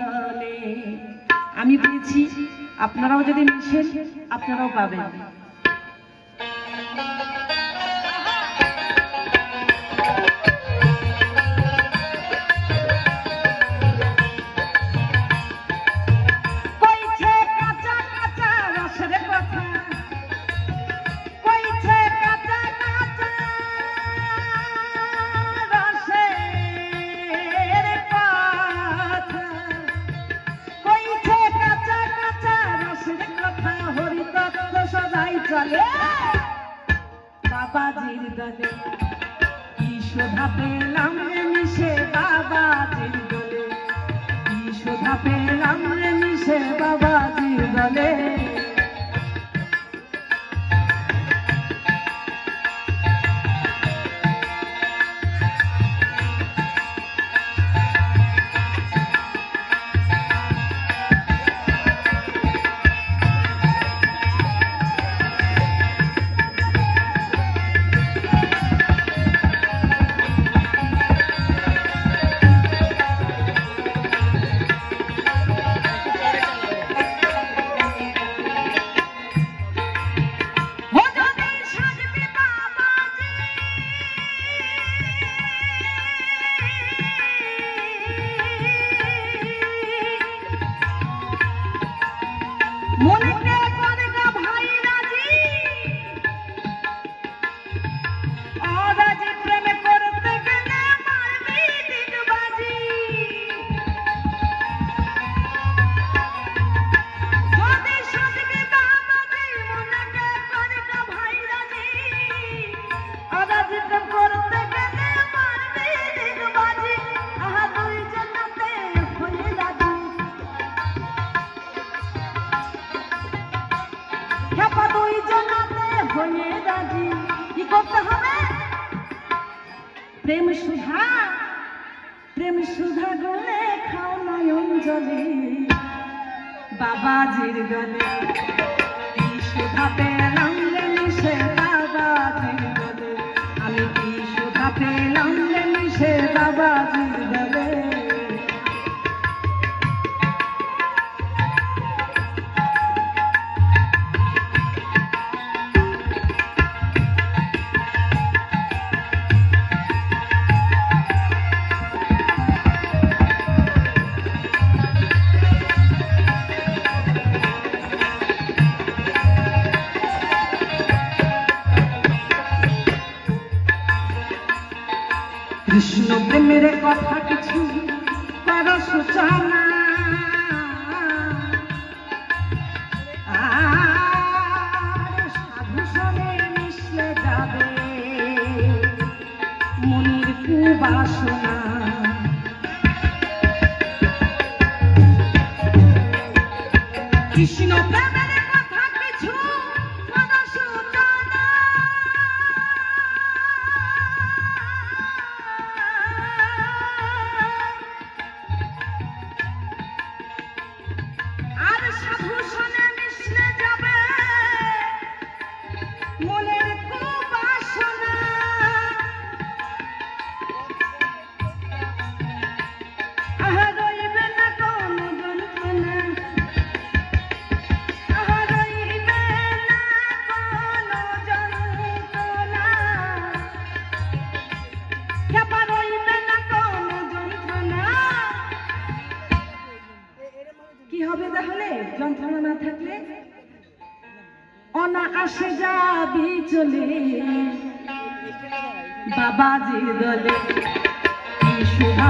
দলে আমি বলছি আপনারাও যদি মিশেন আপনারাও পাবেন। বাবাজির দলে। কি শোধা পেলাম রে মিশে বাবাজির দলে? কি শোধা পেলাম রে মিশে বাবাজির মনেতে হয়ে দাদি কি করতে হবে প্রেম সুধা প্রেম সুধা গলে খাও নয়ন জলে বাবাজির গলে সুধা পেলাম মিশে কৃষ্ণ প্রেমের কথা কিছু কর সূচনা। কৃষ্ণ কি হবে তাহলে? যন্ত্রণা না থাকলে? অনাকাশে যাবি চলে। বাবাজির দলে কি শোভা